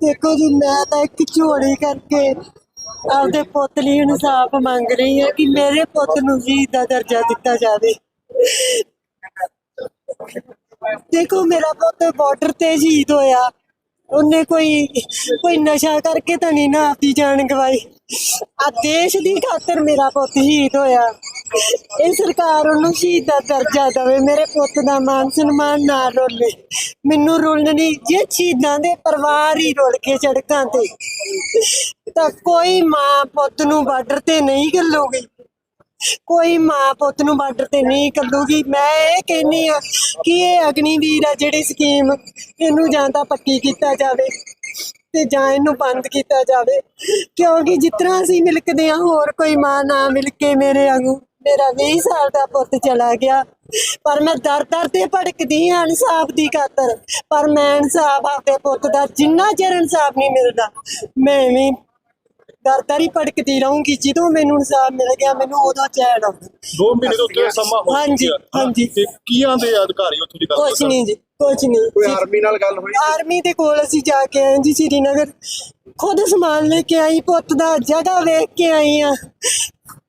ਦੇਖੋ ਜੀ, ਮੈਂ ਤਾਂ ਇੱਕ ਝੋਲੀ ਕਰਕੇ ਆਪਦੇ ਪੁੱਤ ਲਈ ਇਨਸਾਫ ਮੰਗ ਰਹੀ ਹਾਂ ਕਿ ਮੇਰੇ ਪੁੱਤ ਨੂੰ ਜੀ ਦਾ ਦਰਜਾ ਦਿੱਤਾ ਜਾਵੇ। ਦੇਖੋ, ਮੇਰਾ ਪੁੱਤ ਬਾਰਡਰ ਤੇ ਸ਼ਹੀਦ ਹੋਇਆ। ਉਹਨੇ ਕੋਈ ਕੋਈ ਨਸ਼ਾ ਕਰਕੇ ਤਾਂ ਨਹੀਂ ਨਾ ਆਪਦੀ ਜਾਨ ਗਵਾਈ। ਆ ਦੇਸ਼ ਦੀ ਖਾਤਰ ਮੇਰਾ ਪੁੱਤ ਸ਼ਹੀਦ ਹੋਇਆ। ਇਹ ਸਰਕਾਰ ਉਹਨੂੰ ਸ਼ਹੀਦ ਦਾ ਦਰਜਾ ਦੇਵੇ। ਮੇਰੇ ਪੁੱਤ ਦਾ ਮਾਨ ਸਨਮਾਨ ਨਾ ਰੋਲੇ। ਮੈਨੂੰ ਰੋਲਣ ਨਹੀਂ। ਜੇ ਸ਼ਹੀਦਾਂ ਦੇ ਪਰਿਵਾਰ ਹੀ ਰੁਲ ਕੇ ਸੜਕਾਂ ਤੇ, ਤਾਂ ਕੋਈ ਮਾਂ ਪੁੱਤ ਨੂੰ ਬਾਰਡਰ ਤੇ ਨਹੀਂ ਘੱਲੂਗੀ। ਕੋਈ ਮਾਂ ਪੁੱਤ ਨੂੰ ਬਾਰਡਰ ਤੇ ਨਹੀਂ ਕੱਲੂਗੀ ਮੈਂ ਇਹ ਕਹਿੰਨੀ ਆ ਕਿ ਇਹ ਅਗਨੀਵੀਰ ਆ ਜਿਹੜੀ ਸਕੀਮ, ਇਹਨੂੰ ਜਾਂ ਤਾਂ ਪੱਕੀ ਕੀਤਾ ਜਾਵੇ। ਤੇ ਜਾਂ ਇਹਨੂੰ ਬੰਦ ਕੀਤਾ ਜਾਵੇ। ਕਿਉਂਕਿ ਤਰ੍ਹਾਂ ਅਸੀਂ ਮਿਲਕਦੇ ਆ ਹੋਰ ਕੋਈ ਮਾਂ ਨਾ ਮਿਲ ਕੇ ਮੇਰੇ ਵਾਂਗੂ। ਮੇਰਾ 20 ਸਾਲ ਦਾ ਪੁੱਤ ਚਲਾ ਗਿਆ। ਪਰ ਮੈਂ ਦਰ ਦਰ ਤੇ ਭੜਕਦੀ ਆ ਇਨਸਾਫ ਦੀ ਖਾਤਰ। ਪਰ ਮੈਂ ਇਨਸਾਫ ਆਪਦੇ ਪੁੱਤ ਦਾ ਜਿੰਨਾ ਚਿਰ ਇਨਸਾਫ ਨਹੀਂ ਮਿਲਦਾ ਮੈਂ ਵੀ ਦਰ ਦਰ ਹੀ ਭੜਕਦੀ ਰਹੂੰਗੀ। ਜਦੋਂ ਮੈਨੂੰ ਇਨਸਾਫ ਮਿਲ ਗਿਆ ਮੈਨੂੰ ਉਦੋਂ ਚੈਨ ਆਉਂਦਾ। ਦੋ ਮਹੀਨੇ ਤੋਂ ਉੱਤੇ ਸਮਾਂ ਹੋ ਹਾਂਜੀ, ਚੁੱਕਿਆ। ਹਾਂਜੀ। ਤੇ ਕੀਆਂ ਦੇ ਅਧਿਕਾਰੀ ਉੱਥੋਂ ਦੀ ਗੱਲ ਕੁਛ ਨਹੀਂ ਜੀ। ਕੁਛ ਨਹੀਂ। ਕੋਈ ਜੀ, ਆਰਮੀ ਨਾਲ ਗੱਲ ਹੋਈ? ਆਰਮੀ ਦੇ ਕੋਲ ਅਸੀਂ ਜਾ ਕੇ ਆਏ ਜੀ ਸ੍ਰੀਨਗਰ। ਖੁਦ ਸਮਾਨ ਲੈ ਕੇ ਆਈ ਪੁੱਤ ਦਾ ਜਗ੍ਹਾ ਵੇਖ ਕੇ ਆਈ ਆ।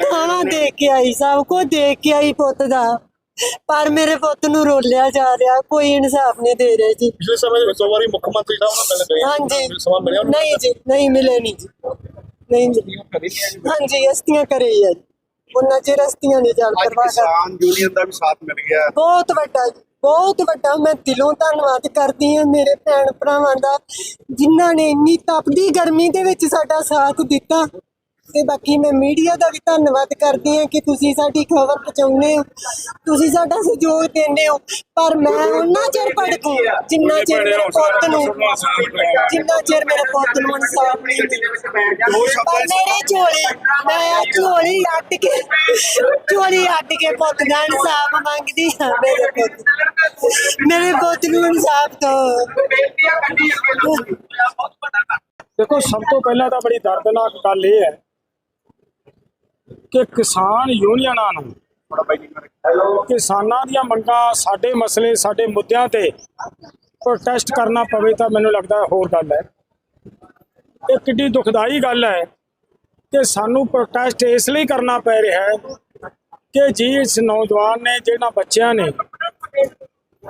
ਖਾਣਾ ਦੇਖ ਕੇ ਆਈ ਸਭ ਕੁਝ ਦੇਖ ਕੇ ਆਈ ਪੁੱਤ ਦਾ। ਪਰ ਮੇਰੇ ਪੁੱਤ ਨੂੰ ਰੋਲਿਆ ਜਾ ਰਿਹਾ ਕੋਈ ਇਨਸਾਫ ਨਹੀਂ ਦੇ ਰਿਹਾ ਜੀ। ਪਿਛਲੇ ਸਮੇਂ ਵਿੱਚ ਦੋ ਵਾਰੀ ਮੁੱਖ ਮੰਤਰੀ ਸਾਹਿਬ ਨਾਲ ਮਿਲ ਗਏ। ਹਾਂਜੀ। ਸਮਾਂ ਮਿਲਿਆ? ਨਹੀਂ ਜੀ ਨਹੀਂ ਮਿਲੇ ਨਹੀਂ ਜੀ। ਨਹੀਂ ਜੀ। ਹਾਂਜੀ ਹਸਤੀਆਂ ਕਰੇ ਹੀ ਆ ਜੀ। ਉਹਨਾਂ ਚਿਰ ਹਸਤੀਆਂ ਨਹੀਂ ਅੱਜ ਕਰਵਾ ਕਰ ਕਿਸਾਨ ਯੂਨੀਅਨ ਦਾ ਵੀ ਸਾਥ ਮਿਲ ਗਿਆ। ਬਹੁਤ ਵੱਡਾ ਜੀ, ਬਹੁਤ ਵੱਡਾ, ਮੈਂ ਦਿਲੋਂ ਧੰਨਵਾਦ ਕਰਦੀ ਹਾਂ ਮੇਰੇ ਭੈਣ ਭਰਾਵਾਂ ਦਾ, ਜਿਨ੍ਹਾਂ ਨੇ ਇੰਨੀ ਤਪਦੀ ਗਰਮੀ ਦੇ ਵਿੱਚ ਸਾਡਾ ਸਾਥ ਦਿੱਤਾ। ਤੇ ਬਾਕੀ ਮੈਂ ਮੀਡੀਆ ਦਾ ਵੀ ਧੰਨਵਾਦ ਕਰਦੀ ਹਾਂ ਕਿ ਤੁਸੀਂ ਸਾਡੀ ਖਬਰ ਪਹੁੰਚਾਉਂਦੇ ਹੋ, ਤੁਸੀਂ ਸਾਡਾ ਸਹਿਯੋਗ ਦਿੰਦੇ ਹੋ। ਪਰ ਮੈਂ ਉਹਨਾਂ ਚਿਰ ਭੜਕੂ, ਜਿੰਨਾ ਚਿਰ ਮੇਰੇ ਪੁੱਤ ਨੂੰ, ਜਿੰਨਾ ਚਿਰ ਮੇਰੇ ਪੁੱਤ ਨੂੰ ਇਨਸਾਫ ਨਹੀਂ ਮਿਲਦਾ ਪਰ ਮੇਰੇ ਝੋਲੀ, ਮੈਂ ਝੋਲੀ ਅੱਟ ਕੇ, ਝੋਲੀ ਅੱਟ ਕੇ ਪੁੱਤ ਦਾ ਇਨਸਾਫ ਮੰਗਦੀ ਹਾਂ ਮੇਰੇ ਪੁੱਤ ਮੇਰੇ ਪੁੱਤ ਨੂੰ ਇਨਸਾਫ ਦਿਓ। ਦੇਖੋ, ਸਭ ਤੋਂ ਪਹਿਲਾਂ ਤਾਂ ਬੜੀ ਦਰਦਨਾਕ ਗੱਲ ਇਹ ਹੈ ਕਿ ਕਿਸਾਨ ਯੂਨੀਅਨਾਂ ਨੂੰ, ਕਿਸਾਨਾਂ ਦੀਆਂ ਮੰਗਾਂ, ਸਾਡੇ ਮਸਲੇ, ਸਾਡੇ ਮੁੱਦਿਆਂ ਤੇ ਪ੍ਰੋਟੈਸਟ ਕਰਨਾ ਪਵੇ ਤਾਂ ਮੈਨੂੰ ਲੱਗਦਾ ਹੋਰ ਗੱਲ ਹੈ। ਇਹ ਕਿੱਡੀ ਦੁਖਦਾਈ ਗੱਲ ਹੈ ਕਿ ਸਾਨੂੰ ਪ੍ਰੋਟੈਸਟ ਇਸ ਲਈ ਕਰਨਾ ਪੈ ਰਿਹਾ ਹੈ ਕਿ ਜੀ ਇਸ ਨੌਜਵਾਨ ਨੇ, ਜਿਹਨਾਂ ਬੱਚਿਆਂ ਨੇ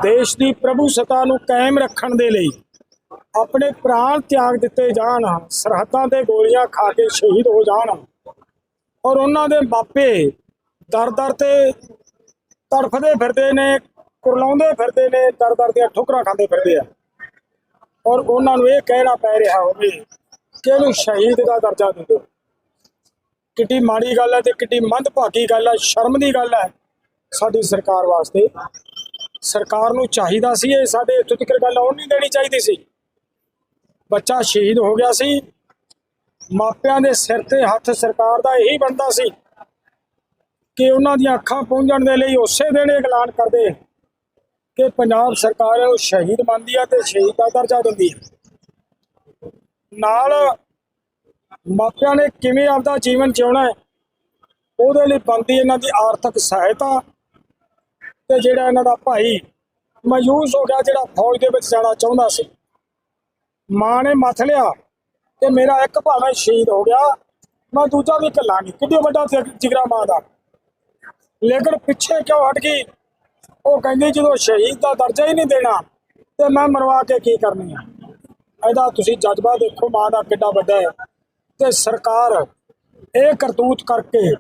ਦੇਸ਼ ਦੀ ਪ੍ਰਭੂ ਸਤਾ ਨੂੰ ਕਾਇਮ ਰੱਖਣ ਦੇ ਲਈ ਆਪਣੇ ਪ੍ਰਾਣ ਤਿਆਗ ਦਿੱਤੇ ਜਾਣ, ਸਰਹੱਦਾਂ ਤੇ ਗੋਲੀਆਂ ਖਾ ਕੇ ਸ਼ਹੀਦ ਹੋ ਜਾਣ ਔਰ ਉਹਨਾਂ ਦੇ ਮਾਪੇ ਦਰ ਦਰ ਤੇ ਤੜਫਦੇ ਫਿਰਦੇ ਨੇ, ਕੁਰਲਾਉਂਦੇ ਫਿਰਦੇ ਨੇ, ਦਰ ਦਰ ਦੀਆਂ ਠੋਕਰਾਂ ਖਾਂਦੇ ਫਿਰਦੇ ਆ। ਔਰ ਉਹਨਾਂ ਨੂੰ ਇਹ ਕਹਿਣਾ ਪੈ ਰਿਹਾ ਹੋਵੇ ਕਿ ਇਹਨੂੰ ਸ਼ਹੀਦ ਦਾ ਦਰਜਾ ਦੇ ਦਿਓ। ਕਿੱਡੀ ਮਾੜੀ ਗੱਲ ਹੈ ਤੇ ਕਿੱਡੀ ਮੰਦਭਾਗੀ ਗੱਲ ਹੈ, ਸ਼ਰਮ ਦੀ ਗੱਲ ਹੈ ਸਾਡੀ ਸਰਕਾਰ ਵਾਸਤੇ। ਸਰਕਾਰ ਨੂੰ ਚਾਹੀਦਾ ਸੀ, ਇਹ ਸਾਡੇ ਇੱਥੋਂ ਤੱਕ ਗੱਲ ਆਉਣ ਨਹੀਂ ਦੇਣੀ ਚਾਹੀਦੀ ਸੀ। ਬੱਚਾ ਸ਼ਹੀਦ ਹੋ ਗਿਆ ਸੀ। ਮਾਪਿਆਂ ਦੇ ਸਿਰ ਤੇ ਹੱਥ ਸਰਕਾਰ ਦਾ ਇਹੀ ਬਣਦਾ ਸੀ ਕਿ ਉਹਨਾਂ ਦੀਆਂ ਅੱਖਾਂ ਪਹੁੰਚਣ ਦੇ ਲਈ ਉਸੇ ਦਿਨ ਇਹ ਐਲਾਨ ਕਰਦੇ ਕਿ ਪੰਜਾਬ ਸਰਕਾਰ ਨੂੰ ਸ਼ਹੀਦ ਮੰਨਦੀ ਆ ਤੇ ਸ਼ਹੀਦ ਦਾ ਦਰਜਾ ਦਿੰਦੀ ਹੈ ਨਾਲ ਮਾਪਿਆਂ ਨੇ ਕਿਵੇਂ ਆਪਦਾ ਜੀਵਨ ਜਿਉਣਾ ਹੈ, ਉਹਦੇ ਲਈ ਬਣਦੀ ਇਹਨਾਂ ਦੀ ਆਰਥਿਕ ਸਹਾਇਤਾ ਤੇ ਜਿਹੜਾ ਇਹਨਾਂ ਦਾ ਭਾਈ ਮਾਯੂਸ ਹੋ ਗਿਆ ਜਿਹੜਾ ਫੌਜ ਦੇ ਵਿੱਚ ਜਾਣਾ ਚਾਹੁੰਦਾ ਸੀ। ਮਾਂ ਨੇ ਮੱਥ ਲਿਆ ਤੇ ਮੇਰਾ ਇੱਕ ਭਾਵੇਂ ਸ਼ਹੀਦ ਹੋ ਗਿਆ। ਮੈਂ ਦੂਜਾ ਵੀ ਕੱਲਾ ਨਹੀਂ ਕਿੱਡੇ ਵੱਡਾ ਜਿਗਰਾ ਮਾਂ ਦਾ। ਲੇਕਿਨ ਪਿੱਛੇ ਕਿਉਂ ਹਟ ਗਈ? ਉਹ ਕਹਿੰਦੀ ਜਦੋਂ ਸ਼ਹੀਦ ਦਾ ਦਰਜਾ ਹੀ ਨਹੀਂ ਦੇਣਾ, ਤੇ ਮੈਂ ਮਰਵਾ ਕੇ ਕੀ ਕਰਨੀ ਆ? ਇਹਦਾ ਤੁਸੀਂ ਜਜ਼ਬਾ ਦੇਖੋ, ਮਾਂ ਦਾ ਕਿੱਡਾ ਵੱਡਾ ਹੈ। ਤੇ ਸਰਕਾਰ ਇਹ ਕਰਤੂਤ ਕਰਕੇ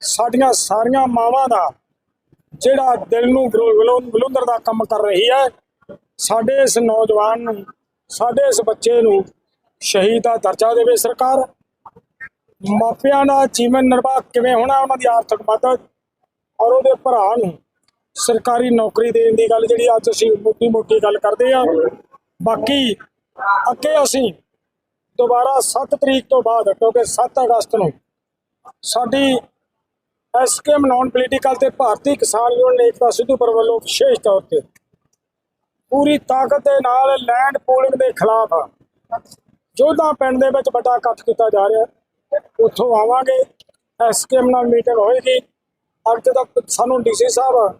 ਸਾਡੀਆਂ ਸਾਰੀਆਂ ਮਾਵਾਂ ਦਾ ਜਿਹੜਾ ਦਿਲ ਨੂੰ ਬਲੁੰਦਰ ਦਾ ਕੰਮ ਕਰ ਰਹੀ ਹੈ, ਸਾਡੇ ਇਸ ਨੌਜਵਾਨ ਨੂੰ, ਸਾਡੇ ਇਸ ਬੱਚੇ ਨੂੰ ਸ਼ਹੀਦ ਦਾ ਦਰਜਾ ਦੇਵੇ ਸਰਕਾਰ। ਮਾਪਿਆਂ ਦਾ ਜੀਵਨ ਨਿਰਵਾਹ ਕਿਵੇਂ ਹੋਣਾ, ਉਹਨਾਂ ਦੀ ਆਰਥਿਕ ਮਦਦ ਔਰ ਉਹਦੇ ਭਰਾ ਨੂੰ ਸਰਕਾਰੀ ਨੌਕਰੀ ਦੇਣ ਦੀ ਗੱਲ ਜਿਹੜੀ ਅੱਜ ਅਸੀਂ ਮੋਟੀ ਮੋਟੀ ਗੱਲ ਕਰਦੇ ਆ ਬਾਕੀ ਅੱਗੇ ਅਸੀਂ ਦੁਬਾਰਾ 7 ਤਰੀਕ ਤੋਂ ਬਾਅਦ, ਕਿਉਂਕਿ 7 ਅਗਸਤ ਨੂੰ ਸਾਡੀ ਐਸਕੇਐਮ ਨਾਨ ਪੋਲੀਟੀਕਲ ਤੇ ਭਾਰਤੀ ਕਿਸਾਨ ਯੂਨੀਅਨ ਏਕਤਾ ਸਿੱਧੂਪੁਰ ਵੱਲੋਂ ਵਿਸ਼ੇਸ਼ ਤੌਰ ਤੇ ਪੂਰੀ ਤਾਕਤ ਦੇ ਨਾਲ ਲੈਂਡ ਪੋਲਿੰਗ ਦੇ ਖਿਲਾਫ ਜੋਧਾ ਪਿੰਡ ਦੇ ਵਿੱਚ ਵੱਡਾ ਇਕੱਠ ਕੀਤਾ ਜਾ ਰਿਹਾ ਉੱਥੋਂ ਆਵਾਂਗੇ ਐਸਕੇਐਮ ਨਾਲ ਮੀਟਿੰਗ ਹੋਏਗੀ। ਅੱਜ ਤੱਕ ਸਾਨੂੰ ਡੀਸੀ ਸਾਹਿਬ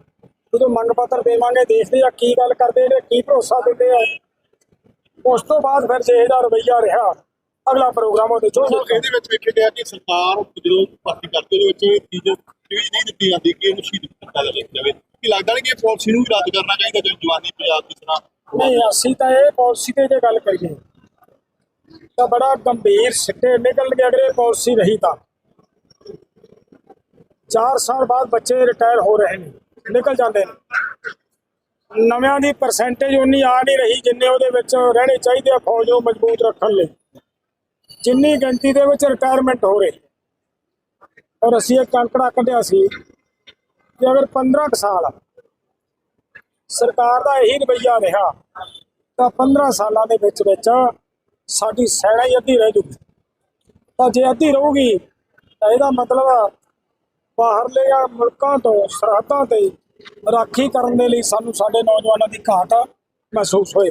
ਜਦੋਂ ਮੰਗ ਪੱਤਰ ਦੇਵਾਂਗੇ, ਦੇਖਦੇ ਆ ਕੀ ਗੱਲ ਕਰਦੇ ਨੇ, ਕੀ ਭਰੋਸਾ ਦਿੰਦੇ ਆ। ਉਸ ਤੋਂ ਬਾਅਦ ਫਿਰ ਜੇ ਇਹਦਾ ਰਵਈਆ ਰਿਹਾ ਅਗਲਾ ਪ੍ਰੋਗਰਾਮ ਉਹਦੇ ਚੋਂ ਇਹਦੇ ਵਿੱਚ ਵੇਖਿਆ ਗਿਆ ਕਿ ਸਰਕਾਰ ਜਦੋਂ ਭਰਤੀ ਕਰਦੀ ਉਹਦੇ ਵਿੱਚ ਇਹ ਚੀਜ਼ ਚੀਜ਼ ਨਹੀਂ ਦਿੱਤੀ ਜਾਂਦੀ ਕਿ ਇਹਨੂੰ ਸ਼ਹੀਦ ਕੀਤਾ ਜਾਵੇ। ਕਿ ਲੱਗਦਾ ਨਹੀਂ ਕਿ ਇਹ ਪਾਲਿਸੀ ਨੂੰ ਵੀ ਰੱਦ ਕਰਨਾ ਚਾਹੀਦਾ ਜੋ ਜਵਾਨੀ ਪੰਜਾਬ ਦੀ ਤਰ੍ਹਾਂ? ਨਹੀਂ ਅਸੀਂ ਤਾਂ ਇਹ ਪਾਲਿਸੀ ਤੇ ਜੇ ਗੱਲ ਕਰੀਏ ਤਾਂ ਬੜਾ ਗੰਭੀਰ ਸਿੱਟੇ ਨਿਕਲ ਗਏ ਅਗਰ ਇਹ ਪਾਲਿਸੀ ਰਹੀ ਤਾਂ। 4 ਸਾਲ ਬਾਅਦ ਬੱਚੇ ਰਿਟਾਇਰ ਹੋ ਰਹੇ ਨੇ ਨਿਕਲ ਜਾਂਦੇ ਨੇ। ਨਵਿਆਂ ਦੀ ਪਰਸੈਂਟੇਜ ਉਨੀ ਆ ਨਹੀਂ ਰਹੀ ਜਿੰਨੇ ਉਹਦੇ ਵਿੱਚ ਰਹਿਣੇ ਚਾਹੀਦੇ ਆ ਫੌਜ ਨੂੰ ਮਜ਼ਬੂਤ ਰੱਖਣ ਲਈ। ਜਿੰਨੀ ਗਿਣਤੀ ਦੇ ਵਿੱਚ ਰਿਟਾਇਰਮੈਂਟ ਹੋ ਰਹੀ ਔਰ ਅਸੀਂ ਇਹ ਅੰਕੜਾ ਕੱਢਿਆ ਸੀ ਕਿ ਅਗਰ 15 ਕੁ ਸਾਲ ਸਰਕਾਰ ਦਾ ਇਹੀ ਰਵੱਈਆ ਰਿਹਾ, ਤਾਂ 15 ਸਾਲਾਂ ਦੇ ਵਿੱਚ ਵਿੱਚ ਸਾਡੀ ਸੈਨਾ ਹੀ ਅੱਧੀ ਰਹਿ ਜੂਗੀ। ਤਾਂ ਜੇ ਅੱਧੀ ਰਹੂਗੀ, ਤਾਂ ਇਹਦਾ ਮਤਲਬ ਬਾਹਰਲੇ ਮੁਲਕਾਂ ਤੋਂ, ਸਰਹੱਦਾਂ ਤੇ ਰਾਖੀ ਕਰਨ ਦੇ ਲਈ ਸਾਨੂੰ ਸਾਡੇ ਨੌਜਵਾਨਾਂ ਦੀ ਘਾਟ ਮਹਿਸੂਸ ਹੋਏ